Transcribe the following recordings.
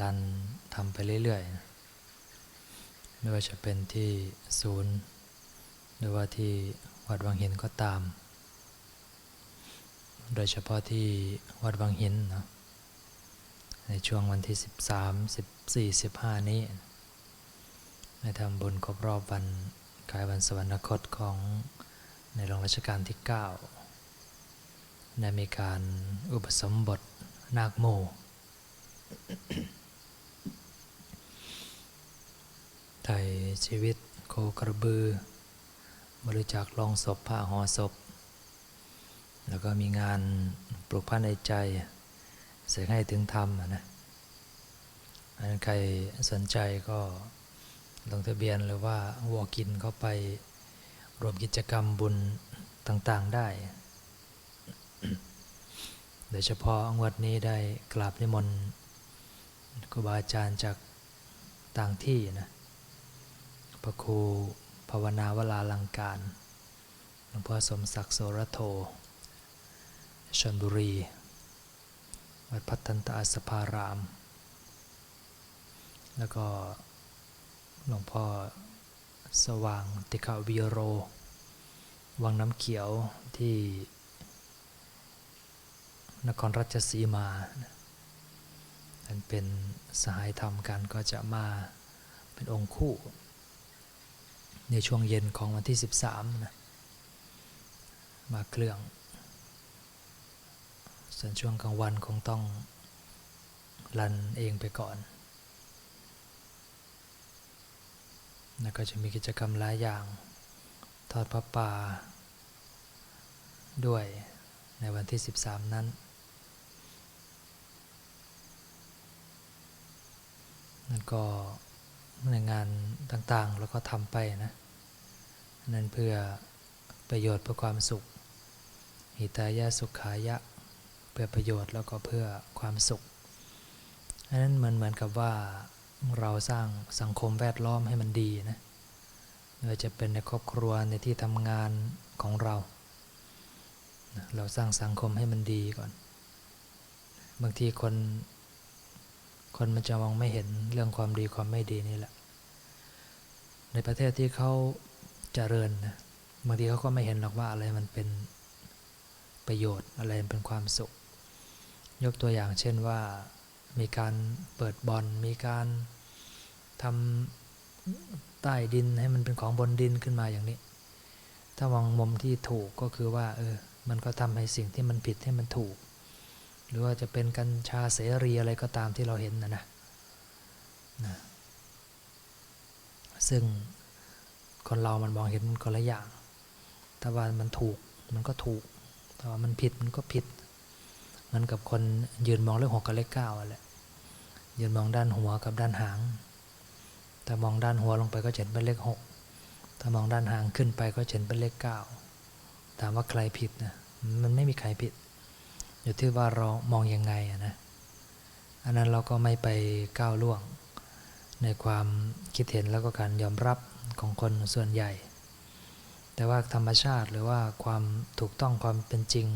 รันทำไปเรื่อยๆ ไม่ว่าจะเป็นที่ศูนย์ หรือว่าที่วัดวังหินก็ตาม โดยเฉพาะที่วัดวังหินนะในช่วงวันที่ 13 14 15 นี้ได้ทำบุญครบรอบวันคล้ายวันสวรรคตของในหลวงรัชกาลที่ 9 ได้มีการอุปสมบทนาคโม ไถ่ชีวิตโคกระบือ บริจาคลองศพผ้าห่อศพ แล้วก็มีงานปลูกพันธุ์ในใจ เสกให้ถึงธรรมนะอันนั้นใครสนใจก็ลงทะเบียนหรือว่าวอกินเข้าไปรวมกิจกรรมบุญต่างๆได้ โดยเฉพาะงวดนี้ได้กราบนิมนต์ครูบาอาจารย์จากต่างที่นะ พระครูภาวนาวลาลังการหลวงพ่อสมศักดิ์โสรโทชนบุรี วัดพัฒนตาสภาราม แล้วก็หลวงพ่อสว่างติขาวิโร วังน้ำเขียวที่ นครราชสีมาอันเป็นสหายธรรมกันก็จะมาเป็นองค์คู่ ในช่วงเย็นของวันที่ 13นะมาเครื่อง ส่วนช่วงกลางวันคงต้องรันเองไปก่อน แล้วก็จะมีกิจกรรมหลายอย่าง ทอดพระป่า ด้วยในวันที่ 13 นั้น นั่นก็ในงานต่างๆแล้วก็ทำไปนะ นั่นเพื่อประโยชน์เพื่อความสุข หิตายะสุขายะ เพื่อประโยชน์แล้วก็เพื่อความสุขอันนั้นเหมือนเหมือนกับว่าเราสร้างสังคมแวดล้อมให้มันดีนะไม่ว่าจะเป็นในครอบครัวในที่ทำงานของเรา เราสร้างสังคมให้มันดีก่อน บางทีคนคนมันจะมองไม่เห็นเรื่องความดีความไม่ดีนี่แหละ ในประเทศที่เขา เจริญนะบางทีเขาก็ไม่เห็นหรอกว่าอะไรมันเป็นประโยชน์อะไรเป็นความสุข ยกตัวอย่างเช่นว่ามีการเปิดบอลมีการทำใต้ดินให้มันเป็นของบนดินขึ้นมาอย่างนี้ ถ้ามองมุมที่ถูกก็คือว่าเออมันก็ทำให้สิ่งที่มันผิดให้มันถูก หรือว่าจะเป็นกัญชาเสรีอะไรก็ตามที่เราเห็นนะนะนะซึ่ง คนเรามันมองเห็นคนละอย่าง ถ้าว่ามันถูกมันก็ถูก ถ้าว่ามันผิดมันก็ผิด เหมือนกับคนยืนมองเลขหกกับเลขเก้าอะไรยืนมองด้านหัวกับด้านหางถ้ามองด้านหัวลงไปก็เห็นเป็นเลขหกถ้ามองด้านหางขึ้นไปก็เห็นเป็นเลขเก้าถามว่าใครผิดนะมันไม่มีใครผิด อยู่ที่ว่าเรามองยังไงอะนะอันนั้นเราก็ไม่ไปก้าวล่วง ในความคิดเห็นแล้วก็การยอมรับ ของคนส่วนใหญ่ แต่ว่าธรรมชาติหรือว่าความถูกต้องความเป็นจริง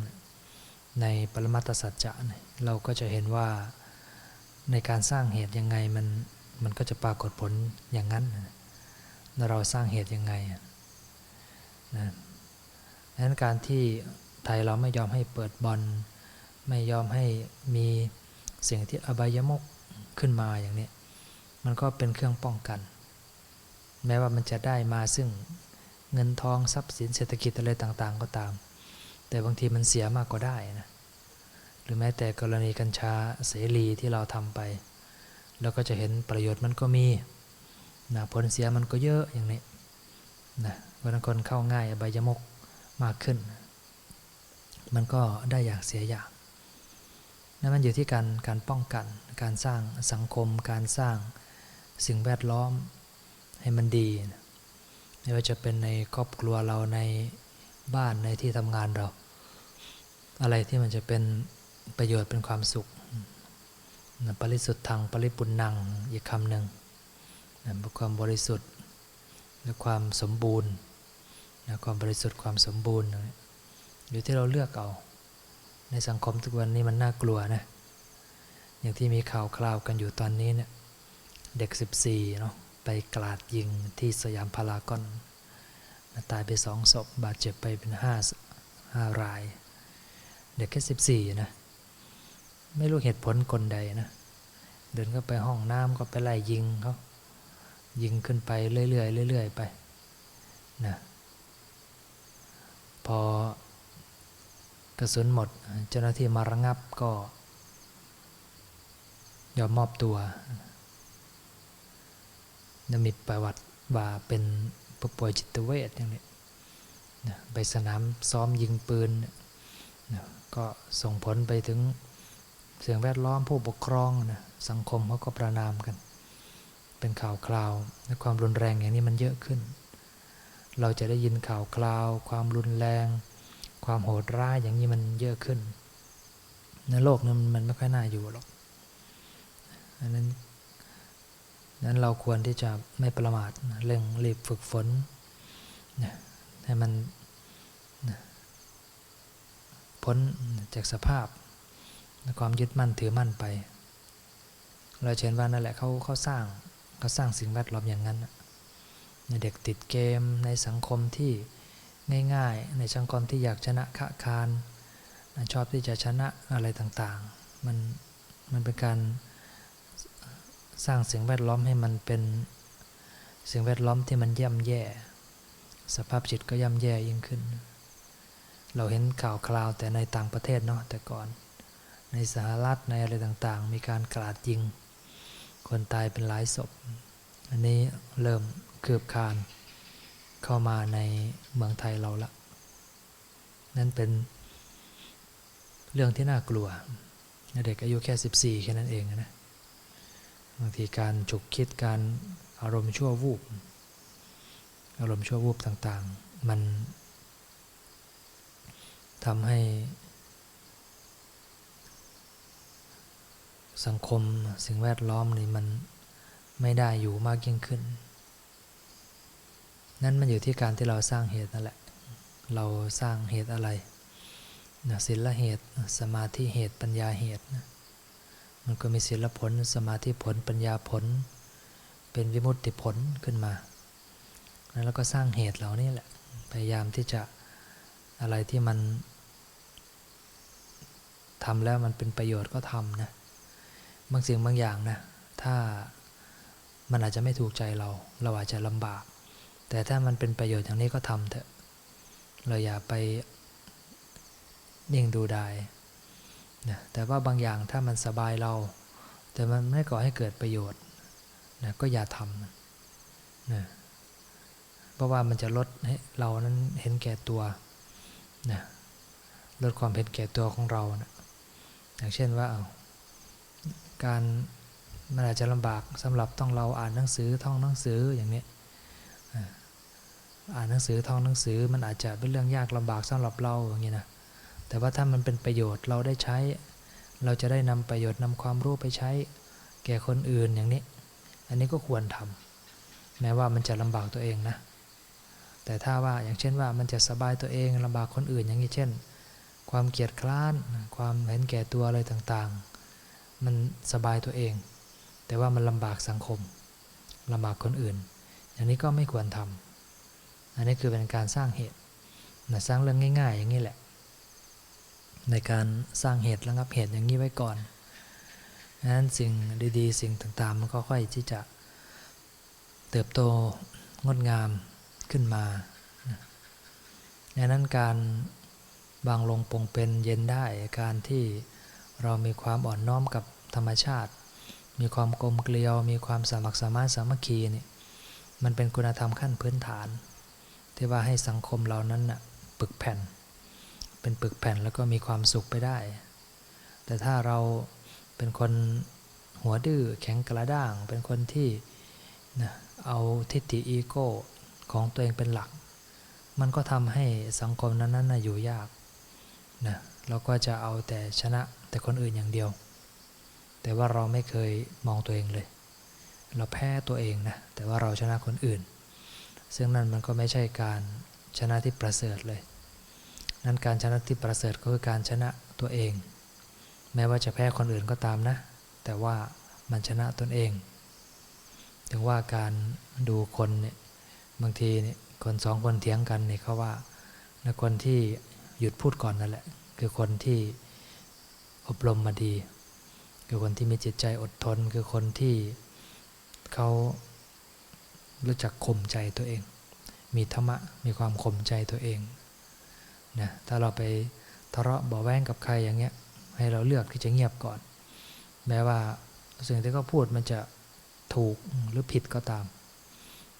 ในปรมัตสัจจะเนี่ยเราก็จะเห็นว่าในการสร้างเหตุยังไงมันมันก็จะปรากฏผลอย่างนั้นนะเราสร้างเหตุยังไงนะดังนั้นการที่ไทยเราไม่ยอมให้เปิดบอลไม่ยอมให้มีสิ่งที่อบายมุกขึ้นมาอย่างนี้ มันก็เป็นเครื่องป้องกัน แม้ว่ามันจะได้มาซึ่งเงินทองทรัพย์สินเศรษฐกิจอะไรต่างๆ ก็ตาม แต่บางทีมันเสียมากก็ได้นะหรือแม้แต่กรณีกัญชาเสรีที่เราทำไปเราก็จะเห็นประโยชน์มันก็มีนะผลเสียมันก็เยอะอย่างนี้นะเพราะนั้นคนเข้าง่ายอบายมุกมากขึ้น มันก็ได้อย่างเสียอย่างนั่นมันอยู่ที่การการป้องกัน การสร้างสังคม การสร้างสิ่งแวดล้อม ให้มันดี ไม่ว่าจะเป็นในครอบครัวเราในบ้านในที่ทำงานเรา อะไรที่มันจะเป็นประโยชน์เป็นความสุขนะปริสุทธิ์ทางปริปุณนังอีกคำหนึ่งนะความบริสุทธิ์และความสมบูรณ์นะความบริสุทธิ์ความสมบูรณ์อยู่ที่เราเลือกเอาในสังคมทุกวันนี้มันน่ากลัวนะอย่างที่มีข่าวคราวกันอยู่ตอนนี้เนี่ยเด็ก 14เนาะ ไปกราดยิงที่สยามพารากอนตายไปสองศพบาดเจ็บไปเป็นห้าห้าราย เด็กแค่14นะ ไม่รู้เหตุผลกลใดนะ เดินเข้าไปห้องน้ำก็ไปไล่ยิงเขายิงขึ้นไปเรื่อยๆเรื่อยๆไปนะพอกระสุนหมดเจ้าหน้าที่มาระงับก็ยอมมอบตัว นะมีประวัติว่าเป็นผู้ป่วยจิตเวชอย่างนี้นะไปสนามซ้อมยิงปืนนะก็ส่งผลไปถึงเสียงแวดล้อมผู้ปกครองนะสังคมเขาก็ประนามกัน เป็นข่าวคราวและความรุนแรงอย่างนี้มันเยอะขึ้น เราจะได้ยินข่าวคราว ความรุนแรง ความโหดร้ายอย่างนี้มันเยอะขึ้นในโลกนั้นมันไม่ค่อยน่าอยู่หรอกอันนั้น นั้นเราควรที่จะไม่ประมาทเร่งรีบฝึกฝนนะให้มันนะพ้นจากสภาพความยึดมั่นถือมั่นไป เราเห็นว่านั่นแหละเขาเขาสร้างเขาสร้างสิ่งแวดล้อมอย่างนั้นเด็กติดเกมในสังคมที่ง่ายๆ ในสังคมที่อยากชนะขะคานชอบที่จะชนะอะไรต่างๆ มันมันเป็นการ สร้างสิ่งแวดล้อมให้มันเป็นสิ่งแวดล้อมที่มันย่ำแย่ สภาพจิตก็ย่ำแย่ยิ่งขึ้น เราเห็นข่าวคราวแต่ในต่างประเทศเนาะแต่ก่อน ในสหรัฐในอะไรต่างๆ มีการกราดยิง คนตายเป็นหลายศพ อันนี้เริ่มคืบคานเข้ามาในเมืองไทยเราละ นั่นเป็นเรื่องที่น่ากลัว เด็กอายุแค่ 14 แค่นั้นเองนะ บางทีการฉุกคิดการอารมณ์ชั่ววูบ อารมณ์ชั่ววูบต่าง ๆ มันทำให้ สังคมสิ่งแวดล้อมนี่มันไม่ได้อยู่มากยิ่งขึ้น นั่นมันอยู่ที่การที่เราสร้างเหตุนั่นแหละ เราสร้างเหตุอะไรศีลเหตุ สมาธิเหตุ ปัญญาเหตุนะ มันก็มีศีลผลสมาธิผลปัญญาผล เป็นวิมุตติผลขึ้นมา แล้วก็สร้างเหตุเหล่านี้แหละ พยายามที่จะอะไรที่มันทำแล้วมันเป็นประโยชน์ก็ทำนะ บางสิ่งบางอย่างนะ ถ้ามันอาจจะไม่ถูกใจเรา เราอาจจะลำบาก แต่ถ้ามันเป็นประโยชน์อย่างนี้ก็ทำเถอะ เราอย่าไปนิ่งดูได้ นะแต่ว่าบางอย่างถ้ามันสบายเรา แต่มันไม่ก่อให้เกิดประโยชน์นะก็อย่าทำนะเพราะว่ามันจะลดให้เรานั้นเห็นแก่ตัวนะลดความเห็นแก่ตัวของเรานะอย่างเช่นว่าเอาการมันอาจจะลำบากสำหรับต้องเราอ่านหนังสือท่องหนังสืออย่างนี้อ่านหนังสือท่องหนังสือมันอาจจะเป็นเรื่องยากลำบากสำหรับเราอย่างนี้นะ แต่ว่าถ้ามันเป็นประโยชน์เราได้ใช้ เราจะได้นำประโยชน์นำความรู้ไปใช้ แก่คนอื่นอย่างนี้ อันนี้ก็ควรทำแม้ว่ามันจะลำบากตัวเองนะ แต่ถ้าว่าอย่างเช่นว่ามันจะสบายตัวเองลำบากคนอื่นอย่างนี้เช่น ความเกียดคร้าน ความเห็นแก่ตัวอะไรต่างๆ มันสบายตัวเอง แต่ว่ามันลำบากสังคมลำบากคนอื่น อย่างนี้ก็ไม่ควรทำอันนี้คือเป็นการสร้างเหตุนะสร้างเรื่องง่าย ๆ อย่างนี้แหละ ในการสร้างเหตุระงับเหตุอย่างนี้ไว้ก่อนดังนั้นสิ่งดีๆ สิ่งต่างๆ มันก็ค่อยที่จะเติบโตงดงามขึ้นมาดังนั้นการบางลงปงเป็นเย็นได้การที่เรามีความอ่อนน้อมกับธรรมชาติ มีความกลมเกลียว มีความสามัครสามานสามัคคีนี่มันเป็นคุณธรรมขั้นพื้นฐาน ที่ว่าให้สังคมเรานั้นน่ะปึกแผ่น เป็นปึกแผ่นแล้วก็มีความสุขไปได้ แต่ถ้าเราเป็นคนหัวดื้อแข็งกระด้าง เป็นคนที่นะเอาทิฏฐิอีโก้ของตัวเองเป็นหลัก มันก็ทำให้สังคมนั้นๆอยู่ยากนะเราก็จะเอาแต่ชนะแต่คนอื่นอย่างเดียว แต่ว่าเราไม่เคยมองตัวเองเลย เราแพ้ตัวเองนะ แต่ว่าเราชนะคนอื่น ซึ่งนั่นมันก็ไม่ใช่การชนะที่ประเสริฐเลย นั้นการชนะที่ประเสริฐก็คือการชนะตัวเอง แม้ว่าจะแพ้คนอื่นก็ตามนะ แต่ว่ามันชนะตนเอง ถึงว่าการดูคนเนี่ยบางทีเนี่ยคนสองคนเถียงกันเนี่ยเขาว่าคนที่หยุดพูดก่อนนั่นแหละ คือคนที่อบรมมาดี คือคนที่มีจิตใจอดทน คือคนที่เขารู้จักข่มใจตัวเอง มีธรรมะมีความข่มใจตัวเอง นะถ้าเราไปทะเลาะเบาแวงกับใครอย่างเงี้ย ให้เราเลือกที่จะเงียบก่อน แม้ว่าสิ่งที่เขาพูดมันจะถูกหรือผิดก็ตาม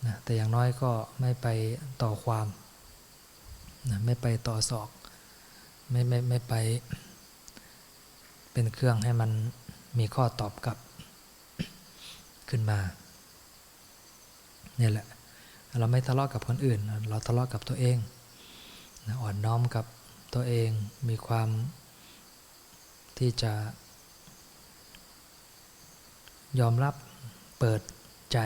นะแต่อย่างน้อยก็ไม่ไปต่อความนะไม่ไปต่อศอก ไม่ไม่ไม่ไปเป็นเครื่องให้มันมีข้อตอบกลับขึ้นมาเนี่ยแหละ เราไม่ทะเลาะกับคนอื่น เราทะเลาะกับตัวเอง อ่อนน้อมกับตัวเองมีความที่จะ ยอมรับเปิดใจ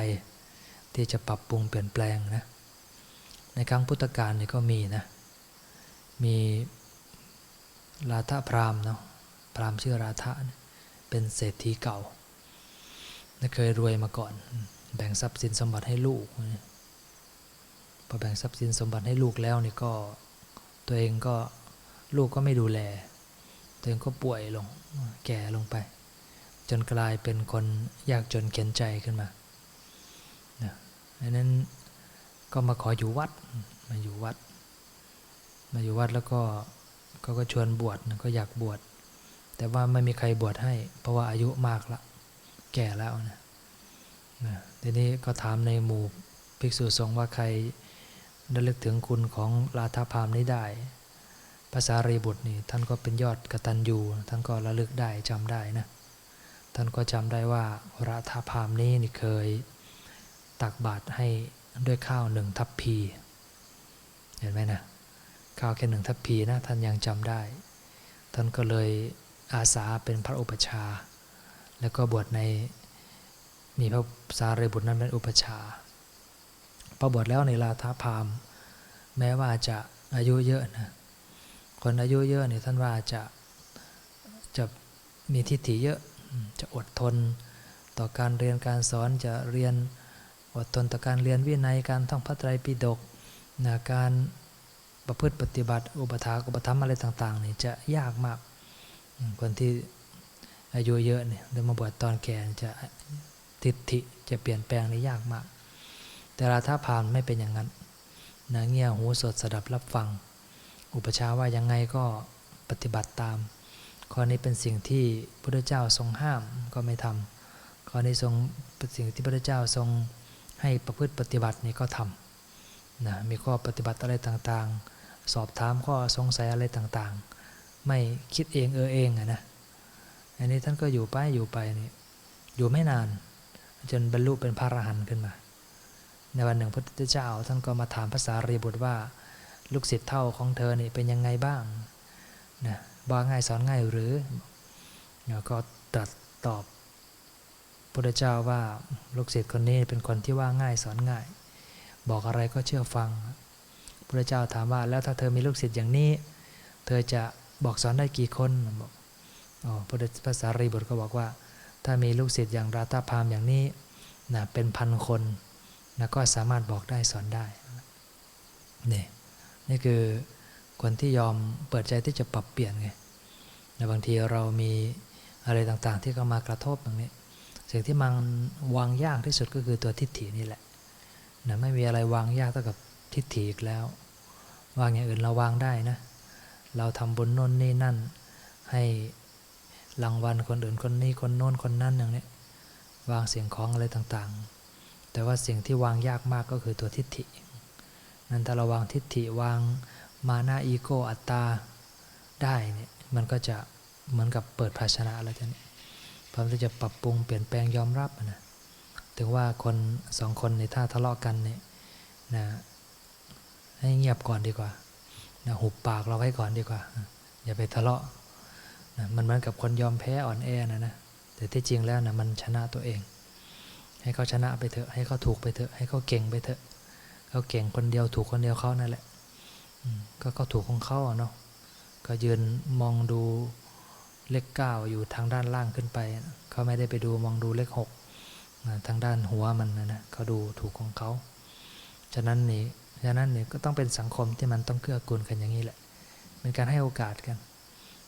ที่จะปรับปรุงเปลี่ยนแปลงนะในครั้งพุทธกาลนี่ก็มีนะมีราธาพรามเนาะพรามชื่อราธะเป็นเศรษฐีเก่าเคยรวยมาก่อน แบ่งทรัพย์สินสมบัติให้ลูกพอแบ่งทรัพย์สินสมบัติให้ลูกแล้วนี่ก็ ตัวเองก็ลูกก็ไม่ดูแล ตัวเองก็ป่วยลงแก่ลงไป จนกลายเป็นคนยากจนเข็นใจขึ้นมาดังนั้นก็มาขออยู่วัดมาอยู่วัด มาอยู่วัดแล้วก็เขาก็ชวนบวชก็อยากบวชแต่ว่าไม่มีใครบวชให้ เพราะว่าอายุมากละ แก่แล้วนะทีนี้ก็ถามในหมู่ภิกษุสงฆ์ว่าใคร ได้ลึกถึงคุณของราธาพามนี้ได้ภาษารีบุตรนี่ท่านก็เป็นยอดกตัญญูท่านก็ระลึกได้จำได้นะท่านก็จำได้ว่าราธาพามนี้นี่เคยตักบาตรให้ด้วยข้าวหนึ่งทัพพีเห็นไหมนะข้าวแค่หนึ่งทัพพีนะท่านยังจำได้ ท่านก็เลยอาสาเป็นพระอุปชา แล้วก็บวชในมีพระสารีบุตรนั้นเป็นอุปชา พอบวชแล้วในลาทาพามแม้ว่าจะอายุเยอะนะคนอายุเยอะเนี่ยท่านว่าจะจะมีทิฏฐิเยอะจะอดทน ต่อการเรียนการสอนจะเรียนอดทนต่อการเรียนวินัยการท่องพระไตรปิฎกนะการประพฤติปฏิบัติ อุปถาอุปธรรมอะไรต่างๆนี่จะยากมาก คนที่อายุเยอะเนี่ยเดินมาบวชตอนแก่จะทิฏฐิจะเปลี่ยนแปลงนี่ยากมาก แต่ราธาพานไม่เป็นอย่างนั้นนะเงี่ยหูสดสดับรับฟัง อุปชาว่ายังไงก็ปฏิบัติตาม ข้อนี้เป็นสิ่งที่พระเจ้าทรงห้ามก็ไม่ทำข้อนี้ทรงเป็นสิ่งที่พระเจ้าทรงให้ประพฤติปฏิบัตินี่ก็ทำนะมีข้อปฏิบัติอะไรต่างๆ สอบถามข้อสงสัยอะไรต่างๆ ไม่คิดเองเออเองอะนะอันนี้ท่านก็อยู่ไปอยู่ไปนี่อยู่ไม่นาน จนบรรลุเป็นพระอรหันต์ขึ้นมา ในวันหนึ่งพระพุทธเจ้าท่านก็มาถามภาษารีบุตรว่า ลูกศิษย์เท่าของเธอเนี่เป็นยังไงบ้างนะว่าง่ายสอนง่ายหรือแล้วก็ตรัสตอบพุทธเจ้าว่าลูกศิษย์คนนี้เป็นคนที่ว่าง่ายสอนง่าย บอกอะไรก็เชื่อฟังพุทธเจ้าถามว่าแล้วถ้าเธอมีลูกศิษย์อย่างนี้ เธอจะบอกสอนได้กี่คนบอกอ๋อพุทธภาษารีบุตรก็บอกว่า ถ้ามีลูกศิษย์อย่างราตาพามอย่างนี้นะเป็นพันคน นะก็สามารถบอกได้สอนได้นี่นี่คือคนที่ยอมเปิดใจที่จะปรับเปลี่ยนไงแต่บางทีเรามีอะไรต่างๆ ที่เข้ามากระทบอย่างนี้สิ่งที่มันวางยากที่สุดก็คือตัวทิฏฐินี่แหละนะไม่มีอะไรวางยากเท่ากับทิฏฐิอีกแล้ว วางอย่างอื่นเราวางได้นะ เราทำบุญน้นนี่นั่น ให้รางวัลคนอื่นคนนี้คนโน้นคนนั้นอย่างนี้วางเสียงของอะไรต่างๆ แต่ว่าสิ่งที่วางยากมากก็คือตัวทิฏฐิ นั้นถ้าเราวางทิฏฐิวางมานาอีโกอัตตาได้เนี่ยมันก็จะเหมือนกับเปิดภาชนะอะไรจะเนี่ยพร้อมที่จะปรับปรุงเปลี่ยนแปลงยอมรับนะถึงว่าคนสองคนในถ้าทะเลาะกันเนี่ยนะให้เงียบก่อนดีกว่านะหุบปากเราไว้ก่อนดีกว่า อย่าไปทะเลาะนะมันเหมือนกับคนยอมแพ้อ่อนแอนะนะแต่ที่จริงแล้วนะมันชนะตัวเอง ให้เขาชนะไปเถอะ ให้เขาถูกไปเถอะ ให้เขาเก่งไปเถอะ เขาเก่งคนเดียวถูกคนเดียวเขานั่นแหละก็เขาถูกของเขาเนาะ ก็ยืนมองดูเลขเก้าอยู่ทางด้านล่างขึ้นไป เขาไม่ได้ไปดูมองดูเลขหกทางด้านหัวมันนะนะเขาดูถูกของเขา ฉะนั้นนี่ ฉะนั้นนี่ก็ต้องเป็นสังคมที่มันต้องเกื้อกูลกันอย่างนี้แหละ เป็นการให้โอกาสกัน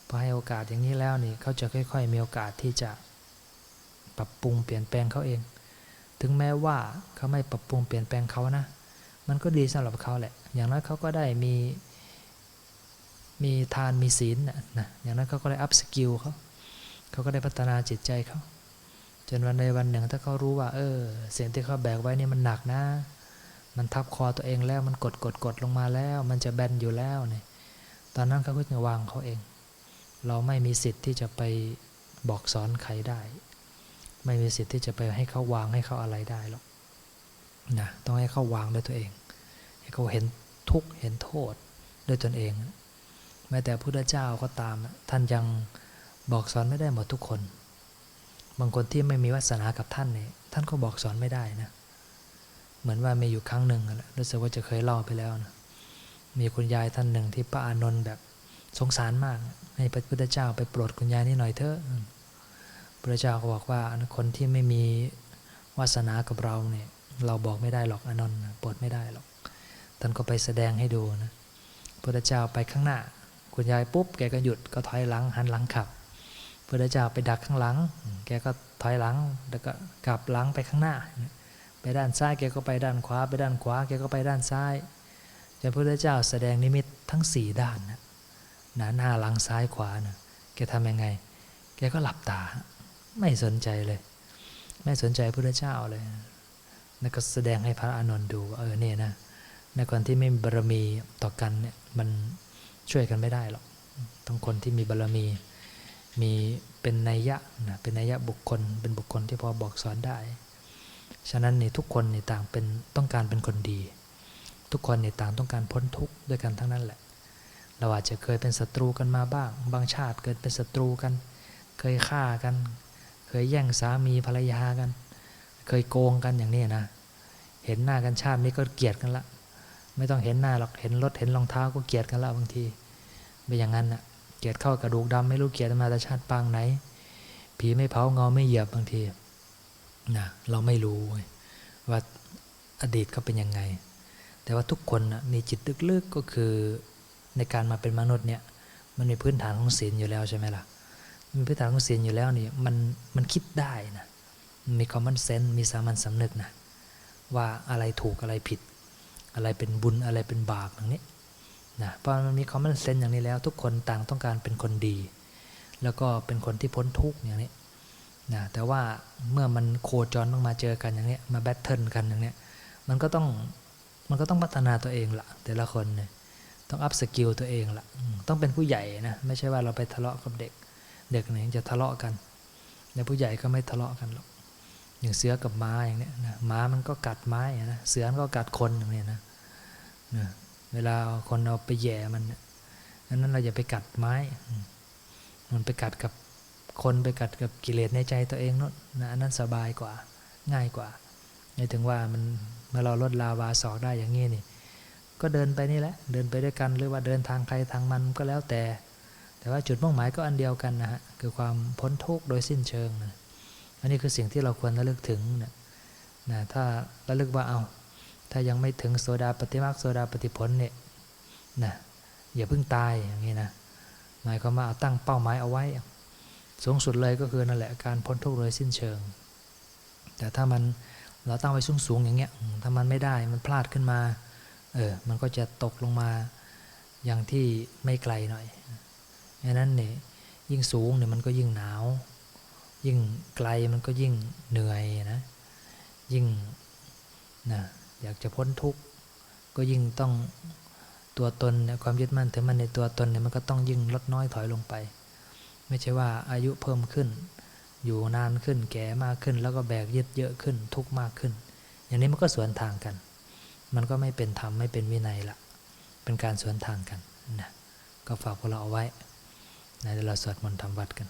พอให้โอกาสอย่างนี้แล้วนี่เขาจะค่อย ๆ มีโอกาสที่จะปรับปรุงเปลี่ยนแปลงเขาเอง ถึงแม้ว่าเขาไม่ปรับปรุงเปลี่ยนแปลงเขานะ มันก็ดีสำหรับเขาแหละ อย่างน้อยเขาก็ได้มีมีทานมีศีลนะนะอย่างนั้นเขาก็ได้อัพสกิลเขาเขาก็ได้พัฒนาจิตใจเขาจนวันใดวันหนึ่งถ้าเขารู้ว่า เออเสียงที่เขาแบกไว้นี่มันหนักนะ มันทับคอตัวเองแล้วมันกดกดกดลงมาแล้ว มันจะแบนอยู่แล้วเนี่ยตอนนั้นเขาก็จะวางเขาเอง เราไม่มีสิทธิ์ที่จะไปบอกสอนใครได้ ไม่มีสิทธิ์ที่จะไปให้เขาวางให้เขาอะไรได้หรอกนะต้องให้เขาวางด้วยตัวเอง ให้เขาเห็นทุกข์เห็นโทษด้วยตนเอง แม้แต่พุทธเจ้าก็ตาม ท่านยังบอกสอนไม่ได้หมดทุกคน บางคนที่ไม่มีวาสนากับท่านเนี่ยท่านก็บอกสอนไม่ได้นะ เหมือนว่ามีอยู่ครั้งหนึ่งอะรู้สึกว่าจะเคยเล่าไปแล้วนะมีคุณยายท่านหนึ่งที่พระอานนท์แบบสงสารมาก ให้พระพุทธเจ้าไปโปรดคุณยายนี่หน่อยเถอะ พระเจ้าก็บอกว่าคนที่ไม่มีวาสนากับเราเนี่ยเราบอกไม่ได้หรอกอานนท์ปรดไม่ได้หรอกท่านก็ไปแสดงให้ดูนะพระเจ้าไปข้างหน้า คุณยายปุ๊บแกก็หยุดก็ถอยหลังหันหลังขับพระเจ้าไปดักข้างหลัง แกก็ถอยหลังแล้วก็กลับหลังไปข้างหน้า ไปด้านซ้ายแกก็ไปด้านขวา ไปด้านขวาแกก็ไปด้านซ้ายจนพระเจ้าแสดงนิมิตทั้งสี่ด้านนะหน้าหลังซ้ายขวานะแกทำยังไง แกก็หลับตา ไม่สนใจเลย ไม่สนใจพระพุทธเจ้าเลยแล้วก็แสดงให้พระอานนท์ดูเออเนี่ยนะในคนที่ไม่มีบารมีต่อกันเนี่ยมันช่วยกันไม่ได้หรอกต้องคนที่มีบารมี มีเป็นนัยยะนะเป็นนัยยะบุคคล เป็นบุคคลที่พอบอกสอนได้ ฉะนั้นนี่ทุกคนนี่ต่างเป็นต้องการเป็นคนดี ทุกคนนี่ต่างต้องการพ้นทุกข์ด้วยกันทั้งนั้นแหละ เราอาจจะเคยเป็นศัตรูกันมาบ้าง บางชาติเกิดเป็นศัตรูกัน เคยฆ่ากัน เคยแย่งสามีภรรยากัน เคยโกงกันอย่างนี้นะ เห็นหน้ากันชาตินี้ก็เกลียดกันละ ไม่ต้องเห็นหน้าหรอกเห็นรถเห็นรองเท้าก็เกลียดกันละบางทีไม่อย่างนั้นนะ่ะเกลียดเข้ากระดูกดำไม่รู้เกลียดมาแต่ชาติปางไหน ผีไม่เผาเงาไม่เหยียบบางทีนะเราไม่รู้ว่าอดีตเขาเป็นยังไง แต่ว่าทุกคนนะมีจิตลึกๆก็คือในการมาเป็นมนุษย์เนี่ยมันมีพื้นฐานของศีลอยู่แล้วใช่ไหมล่ะ มีพื้นฐานของศีลอยู่แล้วนี่มันมันคิดได้นะมี common sense มีสามัญสำนึกนะว่าอะไรถูกอะไรผิด อะไรเป็นบุญอะไรเป็นบาปอย่างนี้นะเพราะมันมี common sense อย่างนี้แล้ว ทุกคนต่างต้องการเป็นคนดี แล้วก็เป็นคนที่พ้นทุกข์อย่างนี้นะแต่ว่าเมื่อมันโคจรต้องมาเจอกันอย่างนี้มาแบทเทิลกันอย่างนี้มันก็ต้องมันก็ต้องพัฒนาตัวเองละแต่ละคนเนี่ยต้องอัพสกิลตัวเองละต้องเป็นผู้ใหญ่นะไม่ใช่ว่าเราไปทะเลาะกับเด็ก เด็กเนี่ยจะทะเลาะกันแต่ผู้ใหญ่ก็ไม่ทะเลาะกันหรอกอย่างเสือกับม้าอย่างเนี้ยนะม้ามันก็กัดไม้นะเสือมันก็กัดคนอย่างนี้นะนะเวลาคนเอาไปแย่มันนั้นเราอย่าไปกัดไม้ มันไปกัดกับคนไปกัดกับกิเลสในใจตัวเองนั่นนะอันนั้นสบายกว่าง่ายกว่าไม่ถึงว่ามันเมื่อเราลดลาวาสอกได้อย่างนี้นี่ ก็เดินไปนี่แหละ เดินไปด้วยกันหรือว่าเดินทางใครทางมันก็แล้วแต่ แต่ว่าจุดมุ่งหมายก็อันเดียวกันนะฮะคือความพ้นทุกข์โดยสิ้นเชิงนะอันนี้คือสิ่งที่เราควรระลึกถึงนะนะถ้าระลึกว่าเอาถ้ายังไม่ถึงโซดาปฏิมาโซดาปฏิผลเนี่ยนะอย่าเพิ่งตายอย่างนี้นะหมายความว่าเอาตั้งเป้าหมายเอาไว้ สูงสุดเลยก็คือนั่นแหละการพ้นทุกข์โดยสิ้นเชิง แต่ถ้ามันเราตั้งไว้สูงสูงอย่างเงี้ยถ้ามันไม่ได้มันพลาดขึ้นมาเออมันก็จะตกลงมาอย่างที่ไม่ไกลหน่อย ดังนั้นเนี่ยยิ่งสูงเนี่ยมันก็ยิ่งหนาว ยิ่งไกลมันก็ยิ่งเหนื่อยนะ ยิ่งนะอยากจะพ้นทุกข์ก็ยิ่งต้องตัวตนเนี่ยความยึดมั่นถือมันในตัวตนเนี่ยมันก็ต้องยิ่งลดน้อยถอยลงไป ไม่ใช่ว่าอายุเพิ่มขึ้น อยู่นานขึ้นแก่มากขึ้น แล้วก็แบกยึดเยอะขึ้นทุกข์มากขึ้น อย่างนี้มันก็สวนทางกัน มันก็ไม่เป็นธรรมไม่เป็นวินัยละเป็นการสวนทางกันนะก็ฝากพวกเราเอาไว้ นะเดี๋ยวเราสวดมนต์ทำวัดกัน